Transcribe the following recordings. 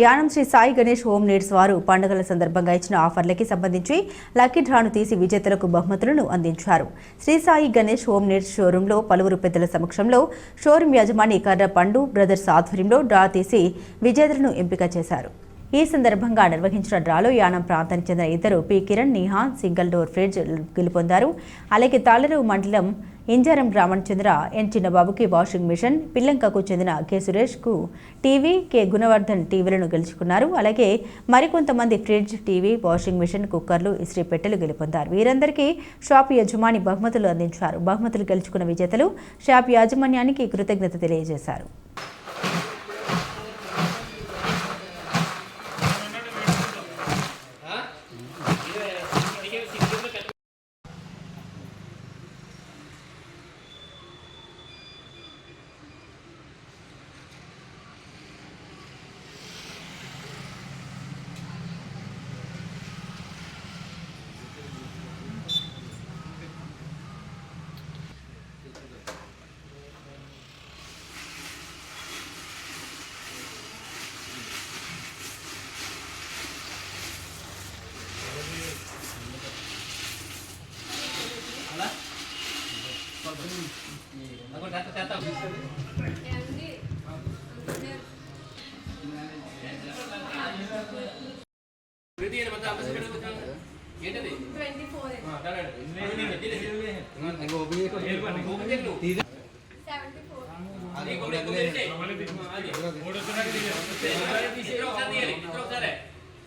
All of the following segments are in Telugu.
యానం శ్రీ సాయి గణేష్ హోమ్ నీడ్స్ వారు పండుగల సందర్భంగా ఇచ్చిన ఆఫర్లకి సంబంధించి లక్కీ డ్రాను తీసి విజేతలకు బహుమతులను అందించారు. శ్రీ సాయి గణేష్ హోమ్ నీడ్స్ షోరూంలో పలువురు పెద్దల సమక్షంలో షోరూం యజమాని కర్ర పండు బ్రదర్స్ ఆధ్వర్యంలో డ్రా తీసి విజేతలను ఎంపిక చేశారు. ఈ సందర్భంగా నిర్వహించిన డ్రాలో యానం ప్రాంతానికి చెందిన ఇద్దరు P. Kiran Nihan single door fridge గెలుపొందారు. అలాగే తాళరు మండలం ఇంజారం గ్రామానికి చెందిన ఎన్ చిన్నబాబుకి వాషింగ్ మిషన్ పిల్లంకకు చెందిన కె సురేష్కు టీవీ కె గుణవర్ధన్ టీవీలను గెలుచుకున్నారు. అలాగే మరికొంతమంది ఫ్రిడ్జ్ టీవీ వాషింగ్ మిషన్ కుక్కర్లు ఇస్త్రీ పెట్టెలు గెలుపొందారు. వీరందరికీ షాప్ యజమాని బహుమతులు అందించారు. బహుమతులు గెలుచుకున్న విజేతలు షాప్ యాజమాన్యానికి కృతజ్ఞత తెలియజేశారు.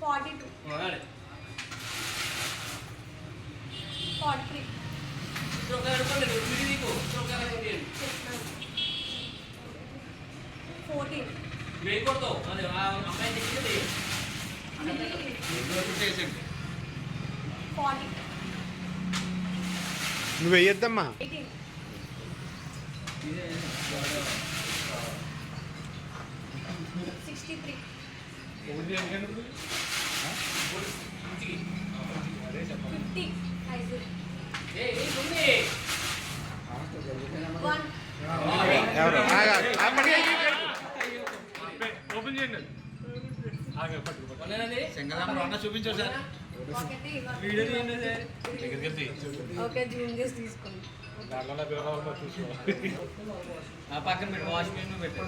Forty two forty three fourteen forty నువ్వు వెయ్యొద్దమ్మా ఎయిటీన్ సిక్స్టీ త్రీ ఫిఫ్టీ ఐదు వన్ ఎవరు ఆగా, ఆ పని ఒకటి ఓకే జూమ్ చేసి తీసుకోండి పక్కన పెట్టు వాష్ మెషిన్ పెట్టు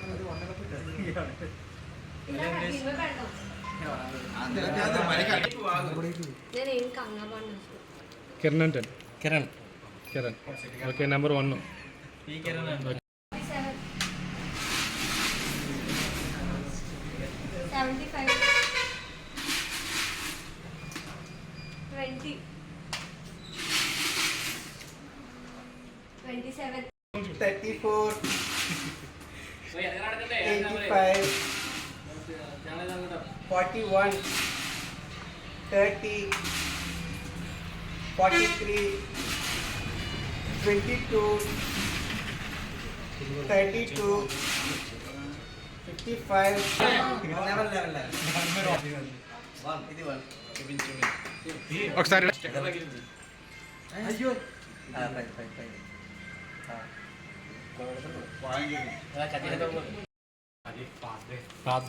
ఇలా కట్టింగ్ పెడదాం నేను ఏం కంగారు పడినా కిరణ్ అంటే Kiran Kiran okay number one ఈ Kiran seven seventy five twenty twenty seven thirty four eighty five forty one thirty forty three twenty two thirty two fifty five eleven eleven eleven ఇది వన్ ఒకసారి అయ్యో రైట్ రైట్ రైట్ పాత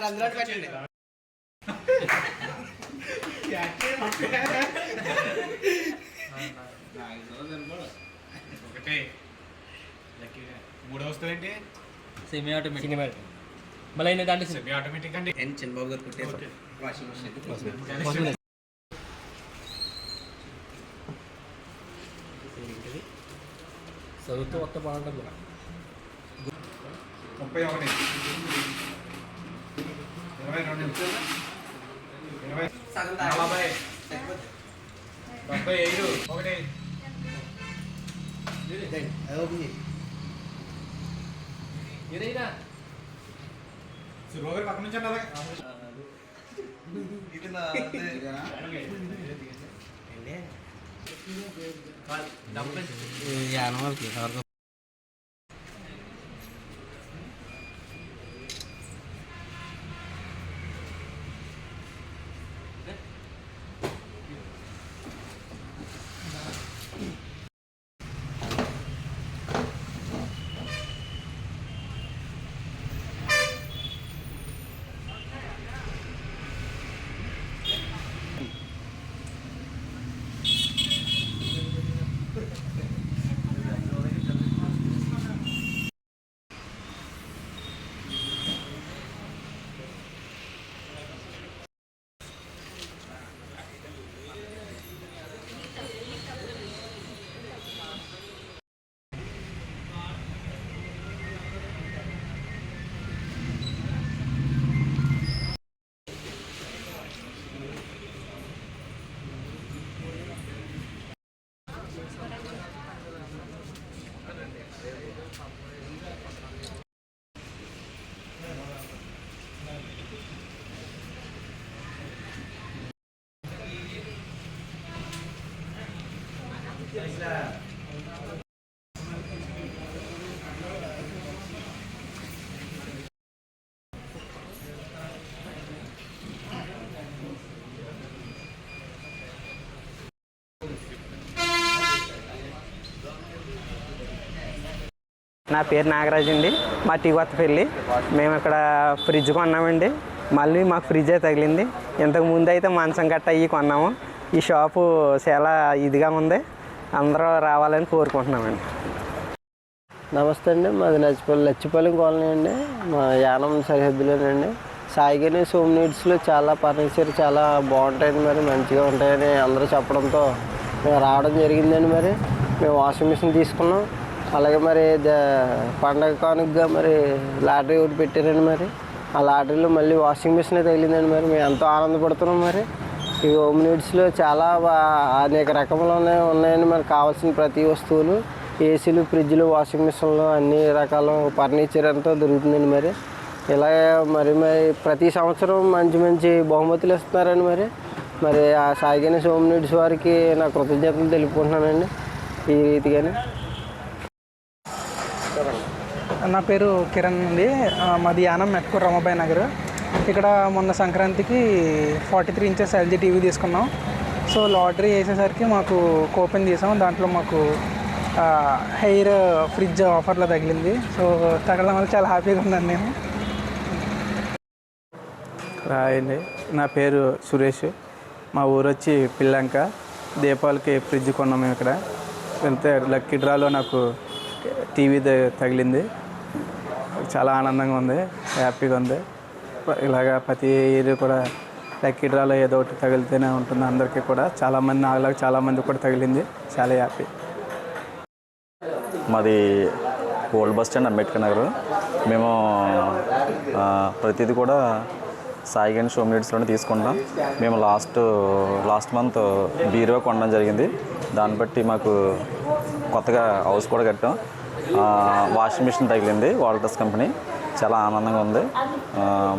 ఒకసారి అందులో పెట్టండి. ఒకటే. మూడో వస్తుంది ఏంటి సెమీ ఆటోమేటిక్ మళ్ళీ అయిన దాంట్లో సెమీ ఆటోమేటిక్ అంటే ఎన్ చంద్రబాబు గారు కుట్టేసారు వాషింగ్ మిషన్ చదువుతూ వస్తే బాగుంటుంది. ముప్పై ఒకటి. డెబ్బై ఐదు. ఒకటి. చేయి రోగర్ పక్క నుంచి అలాగే నా పేరు నాగరాజ్ అండి. మా టీ కొత్తపల్లి మేము ఇక్కడ ఫ్రిడ్జ్ కొన్నామండి. మళ్ళీ మాకు ఫ్రిడ్జే తగిలింది. ఇంతకు ముందు అయితే మంచం గట్ట అయ్యి కొన్నాము. ఈ షాపు చాలా ఇదిగా ఉంది. అందరూ రావాలని కోరుకుంటున్నామండి. నమస్తే అండి. మాది నచ్చిపల్లి లచ్చిపల్లి కాలనీ అండి. మా యానం సరిహద్దులోనండి. సాయిగాని సోమ్ నీడ్స్లో చాలా ఫర్నిచర్ చాలా బాగుంటాయండి మరి. మంచిగా ఉంటాయని అందరూ చెప్పడంతో మేము రావడం జరిగిందండి మరి. మేము వాషింగ్ మిషన్ తీసుకున్నాం. అలాగే మరి ద పండగ కానుకగా మరి లాటరీ ఒకటి పెట్టారండి మరి. ఆ లాటరీలో మళ్ళీ వాషింగ్ మిషన్ తగిలిందండి మరి. మేము ఎంతో ఆనందపడుతున్నాం మరి. ఈ హోమ్ నీడ్స్లో చాలా అనేక రకములు ఉన్నాయి ఉన్నాయండి మరి. కావాల్సిన ప్రతి వస్తువులు ఏసీలు ఫ్రిడ్జ్లు వాషింగ్ మిషన్లు అన్ని రకాల ఫర్నిచర్ అంతా దొరుకుతుందండి మరి. ఇలాగే మరి మరి ప్రతి సంవత్సరం మంచి మంచి బహుమతులు ఇస్తున్నారండి మరి. మరి ఆ సాగిన హోమ్ నీడ్స్ వారికి నా కృతజ్ఞతలు తెలుపుకుంటున్నానండి. ఈ రీతిగానే నా పేరు కిరణ్ అండి మాది యానం మెట్కూర్ రమాబాయి నగర్. ఇక్కడ మొన్న సంక్రాంతికి forty three inches LG TV తీసుకున్నాం. సో లాటరీ వేసేసరికి మాకు కూపన్ తీసాం. దాంట్లో మాకు హెయిర్ ఫ్రిడ్జ్ ఆఫర్లో తగిలింది. సో తగలడం వల్ల చాలా హ్యాపీగా ఉన్నాను నేను. రాయండి. అండి నా పేరు సురేష్. మా ఊరు వచ్చి పిల్లంక. దీపావళికి ఫ్రిడ్జ్ కొన్నాం మేము ఇక్కడ వెళ్తే లక్కీ డ్రాలో నాకు టీవీ తగిలింది. చాలా ఆనందంగా ఉంది హ్యాపీగా ఉంది. ఇలాగా ప్రతి ఇది కూడా లక్కీ డ్రాలో ఏదో ఒకటి తగిలితేనే ఉంటుంది అందరికీ కూడా. చాలామంది నాలాగా చాలామంది కూడా తగిలింది. చాలా హ్యాపీ. మాది old bus stand Ambedkar Nagar. మేము ప్రతిదీ కూడా సాయి గణేష్ హోమ్ నీడ్స్లోనే తీసుకుంటాం. మేము లాస్ట్ లాస్ట్ మంత్ బీరువా కొనడం జరిగింది. దాన్ని బట్టి మాకు కొత్తగా హౌస్ కూడా కట్టాం. వాషింగ్ మిషన్ తగిలింది వాల్టర్స్ కంపెనీ. చాలా ఆనందంగా ఉంది.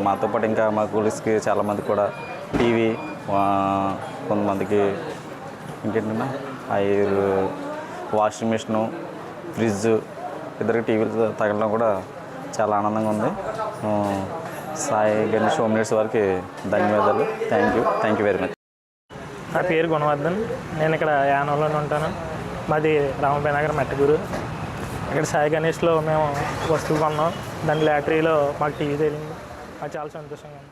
మాతో పాటు ఇంకా మా కూలీస్కి చాలామంది కూడా టీవీ కొంతమందికి ఇంకేంటన్నా ఐర్ వాషింగ్ మిషను ఫ్రిడ్జ్ ఇద్దరికి టీవీలు తగలడం కూడా చాలా ఆనందంగా ఉంది. సాయి గణేష్ హోమ్ నీడ్స్ వారికి ధన్యవాదాలు. Thank you thank you very much నా పేరు గుణవర్ధన్. నేను ఇక్కడ యానంలోనే ఉంటాను. మాది రామబాయ్ నగర్ మెట్టగూరు. ఇక్కడ సాయి గణేష్లో మేము వస్తువు కొన్నాం. దాని లాటరీలో మాకు టీవీ తేలింది. మాకు చాలా సంతోషంగా ఉంది.